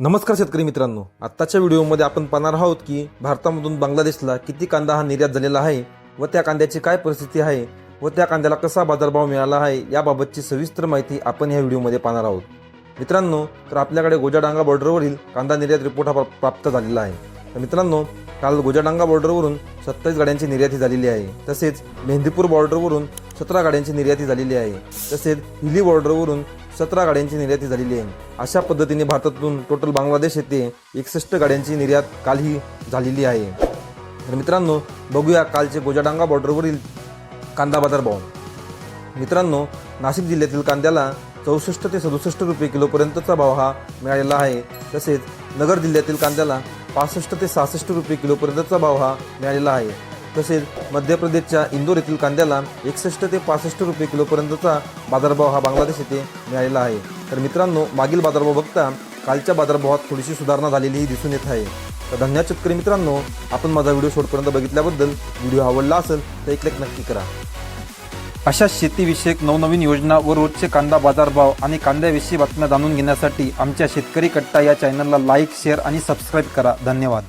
नमस्कार शेतकरी मित्रांनो. आत्ताच्या व्हिडिओमध्ये आपण पाहणार आहोत की भारतामधून बांगलादेशला किती कांदा हा निर्यात झालेला आहे व त्या कांद्याची काय परिस्थिती आहे व त्या कांद्याला कसा बाजारभाव मिळाला आहे याबाबतची सविस्तर माहिती आपण या व्हिडिओमध्ये पाहणार आहोत. मित्रांनो तर आपल्याकडे गोजाडांगा बॉर्डरवरील कांदा निर्यात रिपोर्ट हा प्राप्त झालेला आहे. तर मित्रांनो काल गोजाडांगा बॉर्डरवरून सत्तावीस गाड्यांची निर्याती झालेली आहे. तसेच मेहंदीपूर बॉर्डरवरून सतरा गाड्यांची निर्याती झालेली आहे. तसेच हिली बॉर्डरवरून सतरा गाड्यांची निर्याती झालेली आहे. अशा पद्धतीने भारतातून टोटल बांगलादेश येथे एकसष्ट गाड्यांची निर्यात कालही झालेली आहे. तर मित्रांनो बघूया कालचे गोजाडांगा बॉर्डरवरील कांदा बाजार भाव. मित्रांनो नाशिक जिल्ह्यातील कांद्याला चौसष्ट ते सदुसष्ट रुपये किलोपर्यंतचा भाव हा मिळालेला आहे. तसेच नगर जिल्ह्यातील कांद्याला पासष्ट ते सहासष्ट रुपये किलोपर्यंतचा भाव हा मिळालेला आहे. तसेच मध्य प्रदेशच्या इंदोर येथील कांद्याला एकसष्ट ते पासष्ट रुपये किलोपर्यंतचा बाजारभाव हा बांगलादेश येथे मिळालेला आहे. तर मित्रांनो मागील बाजारभाव बघता कालच्या बाजारभावात थोडीशी सुधारणा झालेलीही दिसून येत आहे. तर धन्यवाद शेतकरी मित्रांनो आपण माझा व्हिडिओ शेवटपर्यंत बघितल्याबद्दल व्हिडिओ आवडला असेल तर एक लाईक नक्की करा. अशा शेतीविषयक नवनवीन योजना व रोजचे कांदा बाजारभाव आणि कांद्याविषयी बातम्या जाणून घेण्यासाठी आमच्या शेतकरी कट्टा या चॅनलला लाईक शेअर आणि सबस्क्राईब करा. धन्यवाद.